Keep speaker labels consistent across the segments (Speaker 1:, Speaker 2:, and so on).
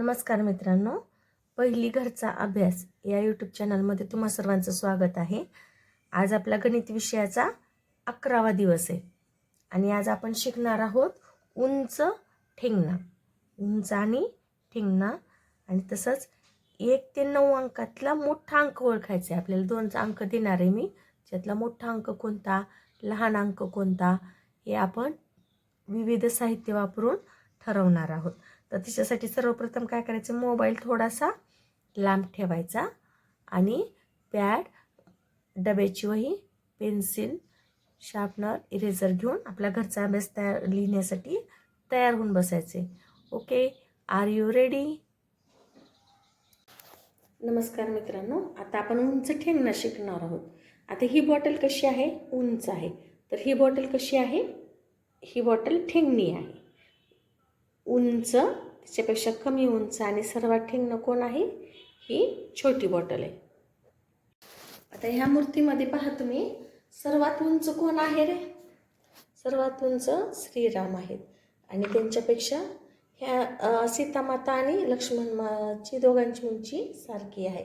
Speaker 1: नमस्कार मित्रांनो. पहिली घरचा अभ्यास या यूट्यूब चॅनलमध्ये तुम्हा सर्वांचं स्वागत आहे. आज आपला गणित विषयाचा अकरावा दिवस आहे. आणि आज आपण शिकणार आहोत उंच ठेंगणा. उंच आणि ठेंगणा. आणि तसंच एक ते नऊ अंकातला मोठा अंक ओळखायचा आहे. आपल्याला दोनचा अंक देणार आहे मी. त्यातला मोठा अंक कोणता लहान अंक कोणता हे आपण विविध साहित्य वापरून ठरवणार आहोत. तर तिच्यासाठी सर्वप्रथम काय करायचं? मोबाईल थोडासा लांब ठेवायचा आणि पॅड डब्याची वही पेन्सिल शार्पनर इरेझर घेऊन आपल्या घरचा अभ्यास तयार लिहिण्यासाठी तयार होऊन बसायचे. ओके? आर यू रेडी नमस्कार मित्रांनो आता आपण उंच ठेंगणं शिकणार आहोत. आता ही बॉटल कशी आहे? उंच आहे. तर ही बॉटल कशी आहे? ही बॉटल ठेंगणी आहे. उंच त्याच्यापेक्षा कमी उंच आणि सर्वात ठेंगणं कोण आहे? ही छोटी बॉटल आहे. आता ह्या मूर्तीमध्ये पहा तुम्ही सर्वात उंच कोण आहे रे? सर्वात उंच श्रीराम आहेत. आणि त्यांच्यापेक्षा ह्या सीतामाता आणि लक्ष्मणमाची दोघांची उंची सारखी आहे.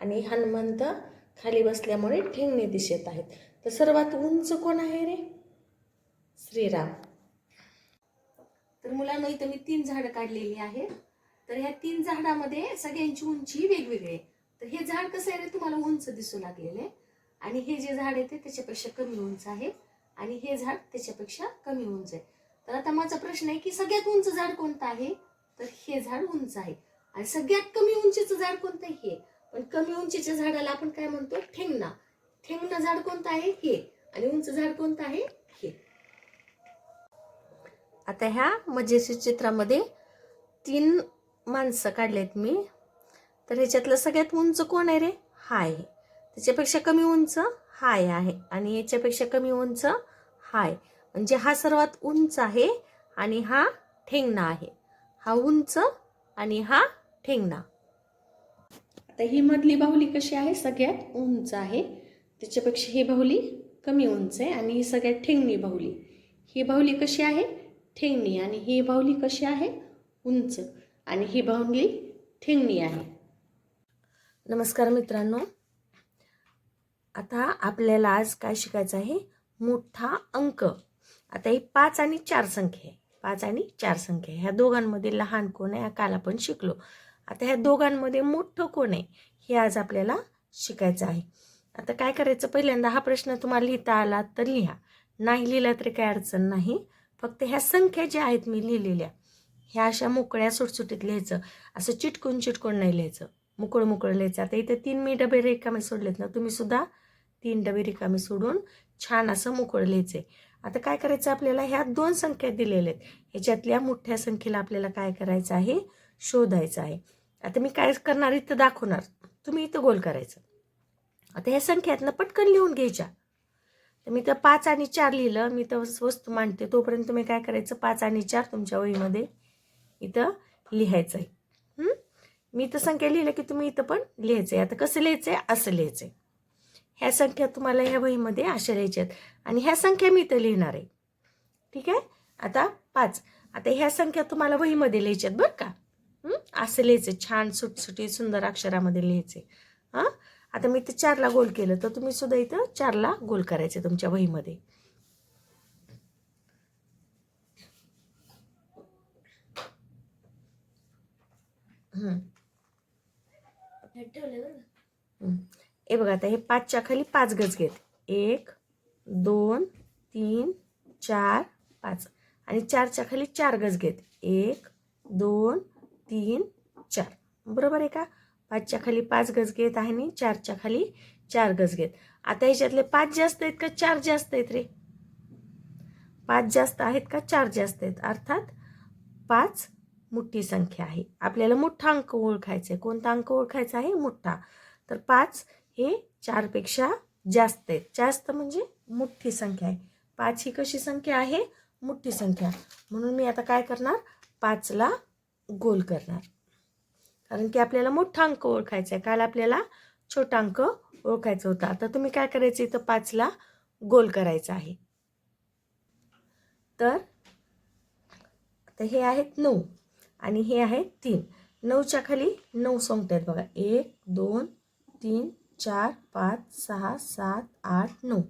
Speaker 1: आणि हनुमंत खाली बसल्यामुळे ठेंगणे दिसत आहेत. तर सर्वात उंच कोण आहे रे? श्रीराम. तर मुलांना इथं मी तीन झाडं काढलेली आहेत. तर ह्या तीन झाडामध्ये सगळ्यांची उंची वेगवेगळी आहे. तर हे झाड कसं आहे रे तुम्हाला उंच दिसू लागलेलं आहे. आणि हे जे झाड आहे ते त्याच्यापेक्षा कमी उंच आहे. आणि हे झाड त्याच्यापेक्षा कमी उंच आहे. तर आता माझा प्रश्न आहे की सगळ्यात उंच झाड कोणतं आहे? तर हे झाड उंच आहे. आणि सगळ्यात कमी उंचीचं झाड कोणतं आहे? हे. पण कमी उंचीच्या झाडाला आपण काय म्हणतो? ठेंगणा. ठेंगणं झाड कोणतं आहे? हे. आणि उंच झाड कोणतं आहे? हे. आता ह्या मजेशीर चित्रामध्ये तीन माणसं काढलेत मी. तर ह्याच्यातलं सगळ्यात उंच कोण आहे रे? हा आहे. त्याच्यापेक्षा कमी उंच हाय आहे आणि याच्यापेक्षा कमी उंच हाय म्हणजे हा सर्वात उंच आहे आणि हा ठेंगणा आहे. हा उंच आणि हा ठेंगणा. आता ही मधली बाहुली कशी आहे? सगळ्यात उंच आहे. त्याच्यापेक्षा ही बाहुली कमी उंच आहे आणि ही सगळ्यात ठेंगणी बाहुली. ही बाहुली कशी आहे? ठेंगणी आणि ही बाहुली कशी आहे? उंच. आणि ही बाहुली ठेंगणी आहे. नमस्कार मित्रांनो. आता आपल्याला आज काय शिकायचं आहे? मोठा अंक. आता ही पाच आणि चार संख्या आहे. पाच आणि चार संख्या आहे. ह्या दोघांमध्ये लहान कोण आहे? हा काल आपण शिकलो. आता ह्या दोघांमध्ये मोठं कोण आहे? हे आज आपल्याला शिकायचं आहे. आता काय करायचं? पहिल्यांदा हा प्रश्न तुम्हाला लिहिता आला तर लिहा. नाही लिहिला तरी काय अडचण नाही. फक्त ह्या संख्या ज्या आहेत मी लिहिलेल्या ह्या अशा मोकळ्या सुटसुटीत लिहायचं असं चिटकून चिटकून नाही लिहायचं. मोकळं मोकळं लिहायचं. आता इथे तीन मी डबे रिकामे सोडलेत ना तुम्ही सुद्धा तीन डबे रिकामे सोडून छान असं मोकळं लिहायचं आता काय करायचं आपल्याला? ह्या दोन संख्या दिलेल्या आहेत. ह्याच्यातल्या मोठ्या संख्येला आपल्याला काय करायचं आहे? शोधायचं आहे. आता मी काय करणार? इथं दाखवणार. तुम्ही इथं गोल करायचं. आता ह्या संख्यातनं पटकन लिहून घ्यायच्या. तर मी तर पाच आणि चार लिहिलं. मी तर वस्तू मांडते. तोपर्यंत तुम्ही काय करायचं? पाच आणि चार तुमच्या वहीमध्ये इथं लिहायचं आहे मी इथं संख्या लिहिलं की तुम्ही इथं पण लिहायचं आहे आता कसं लिहायचं आहे असं लिहायचं आहे ह्या संख्या तुम्हाला ह्या वहीमध्ये अशा लिहायच्या आहेत. आणि ह्या संख्या मी इथं लिहिणार आहे. ठीक आहे? आता पाच. आता ह्या संख्या तुम्हाला वहीमध्ये लिहायच्यात बरं का? असं लिहायचं छान सुटसुटी सुंदर अक्षरामध्ये लिहायचे हां? आता मी इथं चारला गोल केलं तर तुम्ही सुद्धा इथं चारला गोल करायचे तुमच्या वहीमध्ये. हं. बघा आता हे पाचच्या खाली पाच गज घेत. एक दोन तीन चार पाच. आणि चारच्या खाली चार गज घेत. एक दोन तीन चार. बरोबर आहे का? पाचच्या खाली पाच गज घेत आहे आणि चारच्या खाली चार गज घेत. आता ह्याच्यातले पाच जास्त आहेत का चार जास्त आहेत रे? पाच जास्त आहेत का चार जास्त आहेत? अर्थात पाच मोठी संख्या आहे. आपल्याला मोठा अंक ओळखायचा आहे. कोणता अंक ओळखायचा आहे? मोठा. तर पाच हे चारपेक्षा जास्त आहेत. जास्त म्हणजे मोठी संख्या आहे. पाच ही कशी संख्या आहे? मोठी संख्या. म्हणून मी आता काय करणार? पाचला गोल करणार. कारण की आपल्याला मोठा अंक ओळखायचा आहे. काल आपल्याला छोटा अंक ओळखायचा होता. आता तुम्ही काय करायचं इथं पाचला गोल करायचा आहे. तर आता हे आहेत नऊ आणि हे आहेत तीन. नऊच्या खाली नऊ संख्या आहेत बघा. एक दोन तीन चार पाच सहा सात आठ नऊ.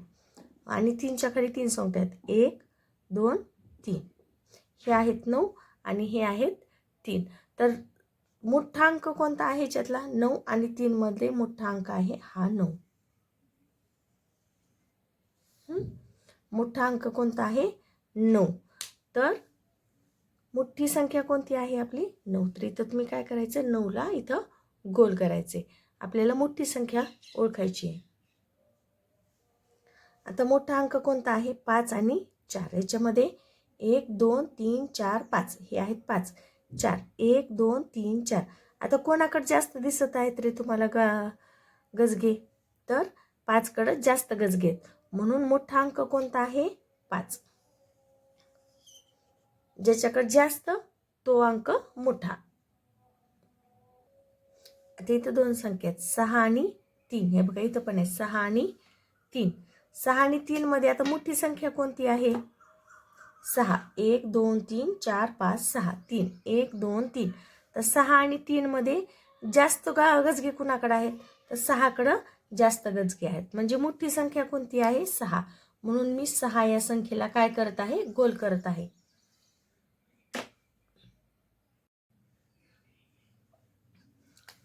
Speaker 1: आणि तीनच्या खाली तीन संख्या आहेत. एक दोन तीन. हे आहेत नऊ आणि हे आहेत तीन. तर मोठा अंक कोणता आहे ह्याच्यातला नऊ आणि तीनमध्ये मोठा अंक आहे हा नऊ. मोठा अंक कोणता आहे? नऊ. तर मोठी संख्या कोणती आहे आपली? नऊ. तर इथं तुम्ही काय करायचं? नऊला इथं गोल करायचे. आपल्याला मोठी संख्या ओळखायची आहे. आता मोठा अंक कोणता आहे? पाच आणि चार. याच्यामध्ये एक दोन तीन चार पाच. हे आहेत पाच. चार. एक दोन तीन चार. आता कोणाकडे जास्त दिसत आहेत रे तुम्हाला ग गजगे? तर पाचकडं जास्त गजगे. म्हणून मोठा अंक कोणता आहे? पाच. ज्याच्याकडे जास्त तो अंक मोठा. आता इथं दोन संख्या आहेत. सहा आणि तीन. हे बघा इथं पण आहे. सहा आणि तीन. सहा आणि तीनमध्ये आता मोठी संख्या कोणती आहे? सहा. एक दोन तीन चार पाच सहा. तीन. एक दोन तीन. तर सहा आणि तीन मध्ये जास्त गा गजगे कुणाकडे आहेत? तर सहाकडं जास्त गजगे आहेत. म्हणजे मोठी संख्या कोणती आहे? सहा. म्हणून मी सहा या संख्येला काय करत आहे? गोल करत आहे.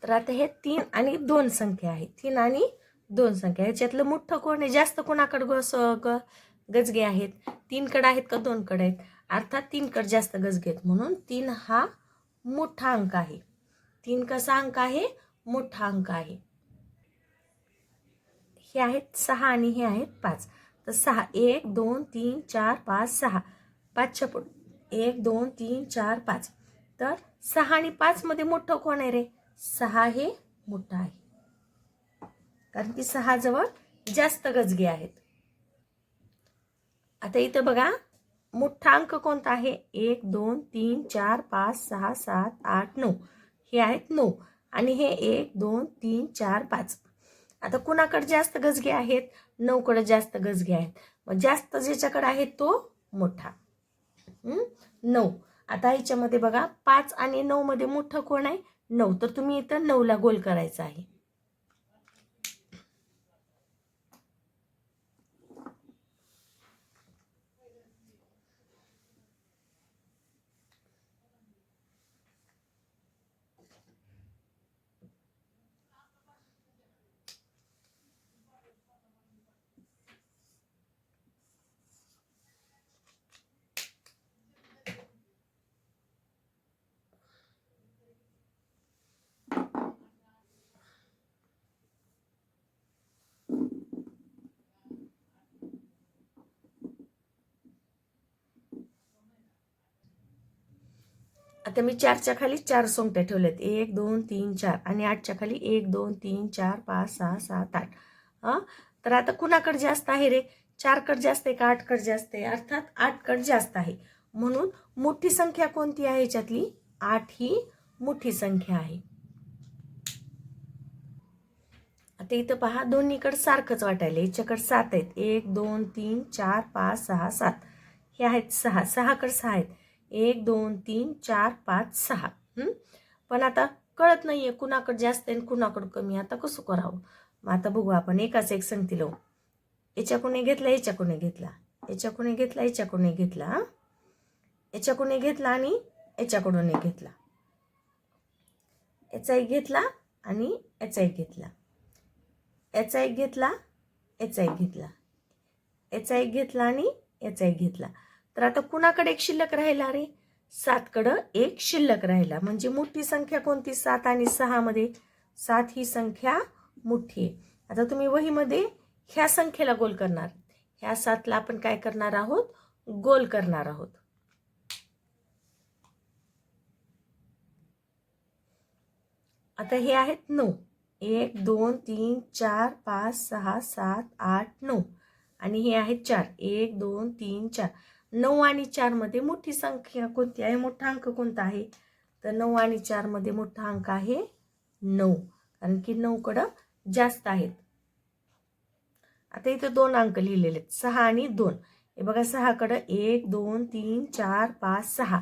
Speaker 1: तर आता हे तीन आणि दोन संख्या आहे तीन आणि दोन संख्या. ह्याच्यातलं मोठं कोण आहे? जास्त कोणाकडं ग गजगे आहेत. तीन कड आहेत का दोन कड आहेत? अर्थात तीन कड जास्त गजगे आहेत. म्हणून तीन हा मोठा अंक आहे. तीन कसा अंक आहे? मोठा अंक आहे. हे आहेत सहा आणि हे आहेत पाच. तर सहा एक दोन तीन चार पाच सहा. पाचच्या पुढ एक दोन तीन चार पाच. तर सहा आणि पाचमध्ये मोठं कोण आहे रे? सहा हे मोठं आहे. कारण की सहा जवळ जास्त गजगे आहेत. आता इथं बघा मोठा अंक कोणता आहे? एक दोन तीन चार पाच सहा सात आठ नऊ. हे आहेत नऊ. आणि हे एक दोन तीन चार पाच. आता कुणाकडे जास्त गजगे आहेत? नऊकडे जास्त गजगे आहेत. मग जास्त ज्याच्याकडे आहे तो मोठा. नऊ. आता ह्याच्यामध्ये बघा पाच आणि नऊ मध्ये मोठं कोण आहे? नऊ. तर तुम्ही इथं नऊला गोल करायचा आहे. आता मी चारच्या खाली चार सोंगट्या ठेवल्यात एक दोन तीन चार. आणि आठच्या खाली एक दोन तीन चार पाच सहा सात आठ. हां? तर आता कुणाकडे जास्त आहे रे? चारकड जास्त आहे का आठकड जास्त आहे? अर्थात आठकड जास्त आहे. म्हणून मोठी संख्या कोणती आहे याच्यातली? आठ ही मोठी संख्या आहे. आता इथं पहा दोन्हीकडे सारखंच वाटायला याच्याकडे सात आहेत. एक दोन तीन चार पाच सहा सात. हे आहेत सहा. सहाकडे सहा आहेत. एक दोन तीन चार पाच सहा. पण आता कळत नाही आहे कुणाकडं जास्त आहे आणि कुणाकडं कमी. आता कसं करावं? मग आता बघू आपण एकाच एक संगती लावू हो. याच्याकडून घेतला याच्याकडून एक घेतला. याच्याकडून एक घेतला याच्या एक घेतला हं? याच्याकडून एक घेतला आणि याच्याकडून एक घेतला? याचा एक घेतला आणि याचा एक घेतला. याचा एक घेतला याचा एक घेतला. याचा एक घेतला आणि याचा एक घेतला. तर आता कुणाकडे एक शिल्लक राहिला रे? सातकडं एक शिल्लक राहिला. म्हणजे मोठी संख्या कोणती? सात आणि सहामध्ये सात ही संख्या मोठी आहे. आता तुम्ही वहीमध्ये ह्या संख्येला गोल करणार. ह्या सातला आपण काय करणार आहोत? गोल करणार आहोत. आता हे आहेत नऊ. एक दोन तीन चार पाच सहा सात आठ नऊ. आणि हे आहेत चार. एक दोन तीन चार. नऊ आणि चारमध्ये मोठी संख्या कोणती आहे? मोठा अंक कोणता आहे? तर नऊ आणि चारमध्ये मोठा अंक आहे नऊ. कारण की नऊकडं जास्त आहेत. आता इथं दोन अंक लिहिलेले आहेत. सहा आणि दोन. हे बघा सहाकडं एक दोन तीन चार पाच सहा.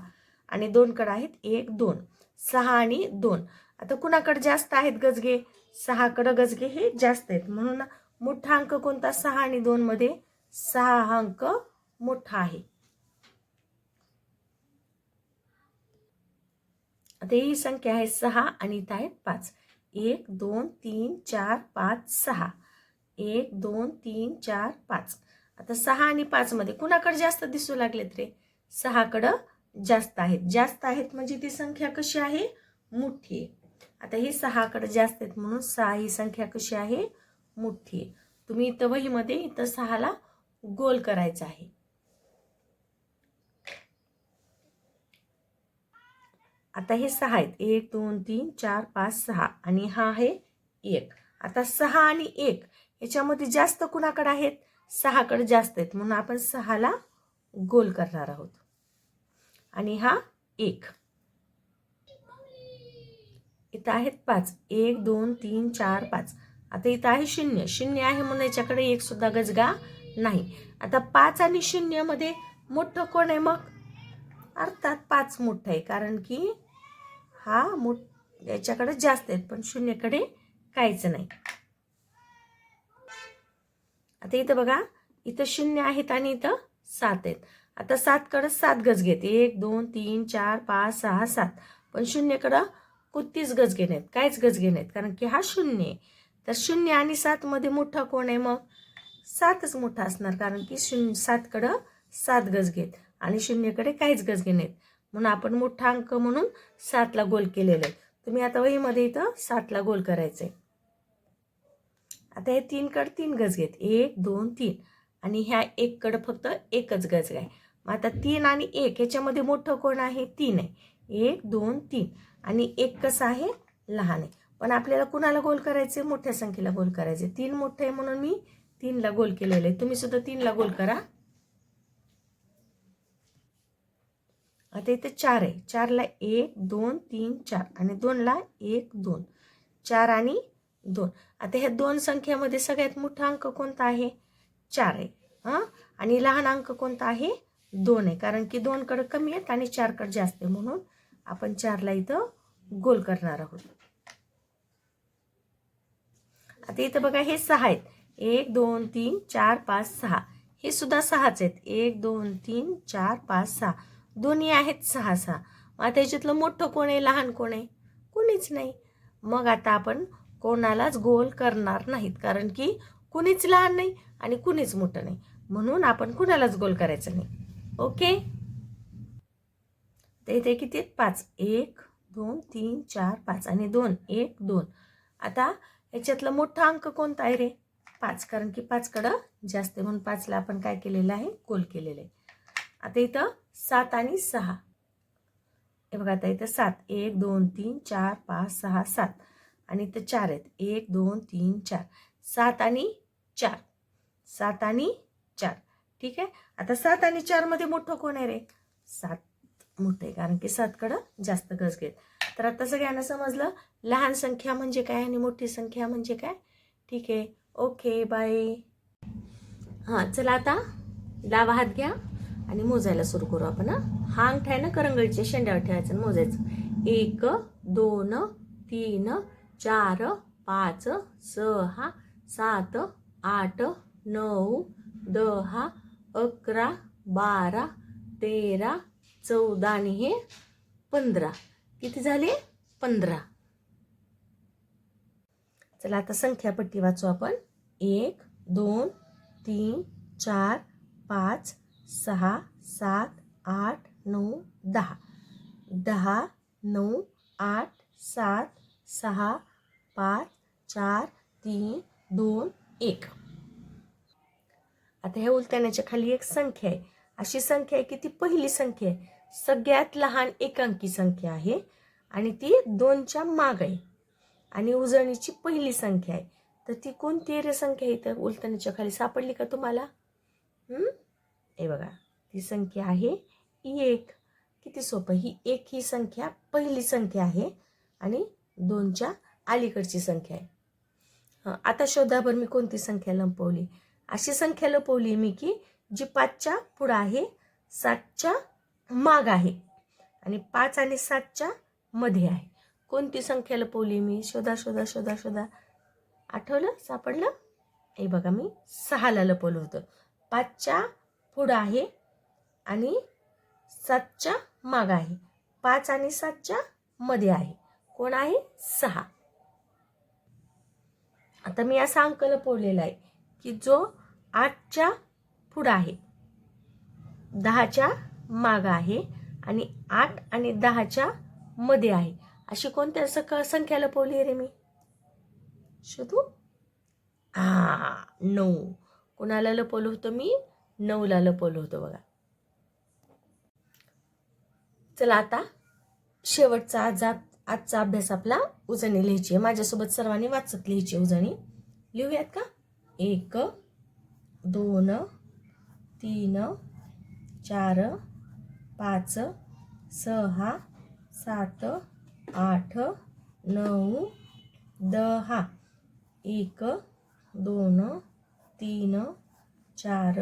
Speaker 1: आणि दोनकडं आहेत एक दोन. सहा आणि दोन. आता कुणाकडे जास्त आहेत गजगे? सहाकडं गजगे हे जास्त आहेत. म्हणून मोठा अंक कोणता? सहा आणि दोनमध्ये सहा अंक मोठा आहे. आता ही संख्या आहे सहा आणि इथं आहे पाच. एक दोन तीन चार पाच सहा. एक दोन तीन चार पाच. आता सहा आणि पाचमध्ये कुणाकडे जास्त दिसू लागलेत रे? सहाकडं जास्त आहेत. जास्त आहेत म्हणजे ती संख्या कशी आहे? मोठी आहे. आता ही सहाकडे जास्त आहेत म्हणून सहा ही संख्या कशी आहे? मोठी आहे. तुम्ही इथं वहीमध्ये इथं सहाला गोल करायचा आहे. आता हे सहा आहेत. एक दोन तीन चार पाच सहा. आणि हा आहे एक. आता सहा आणि एक याच्यामध्ये जास्त कुणाकडे आहेत? सहाकडे जास्त आहेत. म्हणून आपण सहाला गोल करणार आहोत. आणि हा एक. इथं आहेत पाच. एक दोन तीन चार पाच. आता इथं आहे शून्य. शून्य आहे म्हणून याच्याकडे एक सुद्धा गजगा नाही. आता पाच आणि शून्यमध्ये मोठं कोण आहे मग? अर्थात पाच मोठं आहे. कारण की हा मोठ याच्याकडे जास्त आहेत पण शून्यकडे काहीच नाही. आता इथं बघा इथं शून्य आहेत आणि इथं सात आहेत. आता सातकडं सात गज घेत एक दोन तीन चार पाच सहा सात. पण शून्यकडं कुठतीच गजगे आहेत काहीच गज नाहीत कारण की हा शून्य आहे. तर शून्य आणि सातमध्ये मोठा कोण आहे मग? सातच मोठा असणार कारण की शून्य सातकडं सात गज घेत आणि शून्यकडे काहीच गज नाहीत. म्हणून आपण मोठा अंक म्हणून सातला गोल केलेला आहे. तुम्ही आता वहीमध्ये इथं सातला गोल करायचं आहे आता हे तीनकडे तीन गज घेत. एक दोन तीन. आणि ह्या एककडं फक्त एकच गज आहे. मग आता तीन आणि एक ह्याच्यामध्ये मोठं कोण आहे? तीन आहे. एक दोन तीन. आणि एक कसं आहे? लहान आहे. पण आपल्याला कुणाला गोल करायचे मोठ्या संख्येला गोल करायचे तीन मोठे आहे म्हणून मी तीनला गोल केलेलं आहे. तुम्ही सुद्धा तीनला गोल करा. आता इथे चार आहे. चारला एक दोन तीन चार. आणि दोनला एक दोन. चार आणि दोन. आता ह्या दोन संख्येमध्ये सगळ्यात मोठा अंक कोणता आहे? चार आहे. हां? आणि लहान अंक कोणता आहे? दोन आहे. कारण की दोनकडं कमी आहेत आणि चारकडं जास्त आहे म्हणून आपण चारला इथं गोल करणार आहोत. आता इथं बघा हे सहा आहेत. एक दोन तीन चार पाच सहा. हे सुद्धा सहाच आहेत. एक दोन तीन चार पाच सहा. दोन्ही आहेत सहा सहा मग आता याच्यातलं मोठं कोण आहे लहान कोण आहे? कुणीच नाही. मग आता आपण कोणालाच गोल करणार नाहीत कारण की कुणीच लहान नाही आणि कुणीच मोठं नाही. म्हणून आपण कुणालाच गोल करायचं नाही. ओके? तर इथे किती आहेत? पाच. एक दोन तीन चार पाच आणि दोन. एक दोन. आता याच्यातला मोठा अंक कोणता आहे रे? पाच. कारण की पाचकडं जास्त म्हणून पाचला आपण काय केलेलं आहे? गोल केलेलं आहे. आता इथं सात आणि सहा. हे बघा आता इथं सात. एक दोन तीन चार पाच सहा सात. आणि इथं चार आहेत. एक दोन तीन चार. सात आणि चार. सात आणि चार. ठीक आहे? आता सात आणि चारमध्ये मोठं कोण आहे रे? सात मोठं आहे कारण की सातकडं जास्त गज घेत. तर आता सगळ्यांना समजलं? लहान संख्या म्हणजे काय आणि मोठी संख्या म्हणजे काय? ठीक आहे. Okay bye. हां चला आता डावा हात घ्या. आणि मोजायला सुरू करू आपण हा. अंगठा आहे ना करंगळीच्या शेंड्यावर ठेवायचं आणि मोजायचं. एक दोन तीन चार पाच सहा सात आठ नऊ दहा अकरा बारा तेरा चौदा आणि हे पंधरा. किती झाले? पंधरा. चला आता संख्यापट्टी वाचू आपण. एक दोन तीन चार पाच सहा सात आठ नऊ दहा. दहा नऊ आठ सात सहा पाच चार तीन दोन एक. आता ह्या उलटण्याच्या खाली एक संख्या आहे. अशी संख्या आहे की ती पहिली संख्या आहे. सगळ्यात लहान एकांकी संख्या आहे आणि ती दोनच्या माग आहे. आणि उजळणीची पहिली संख्या आहे. तर ती कोणती रे संख्या आहे तर उलटण्याच्या खाली सापडली का तुम्हाला? हे बघा ती संख्या आहे एक. किती सोपं? ही एक ही संख्या पहिली संख्या आहे आणि दोनच्या अलीकडची संख्या आहे. आता शोधाभर मी कोणती संख्या लंपवली? अशी संख्या लपवली मी की जी पाचच्या पुढं आहे सातच्या माग आहे आणि पाच आणि सातच्या मध्ये आहे. कोणती संख्या लपवली मी? शोधा शोधा शोधा शोधा. आठवलं? सापडलं? हे बघा मी सहाला लपवलं होतं. पाचच्या पुढं आहे आणि सातच्या मागं आहे. पाच आणि सातच्या मध्ये आहे. कोण आहे? सहा. आता मी असा अंकल पोवलेला आहे की जो आठच्या पुढं आहे दहाच्या मागं आहे आणि आठ आणि दहाच्या मध्ये आहे. अशी कोणत्या सक संख्या लपवली रे मी? शोधू हा नऊ. कोणाला लपवलं होतं मी? नऊला लपवलं होतं बघा. चला आता शेवटचा आज आजचा अभ्यास आपला उजणी लिहायची आहे. माझ्यासोबत सर्वांनी वाचत लिहायची आहे उजणी लिहूयात का? एक दोन तीन चार पाच सहा सात आठ नऊ दहा. एक दोन तीन चार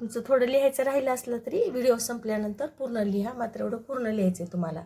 Speaker 1: तुमचं थोडं लिहायचं राहिलं असलं तरी व्हिडिओ संपल्यानंतर पूर्ण लिहा मात्र एवढं पूर्ण लिहायचं आहे तुम्हाला.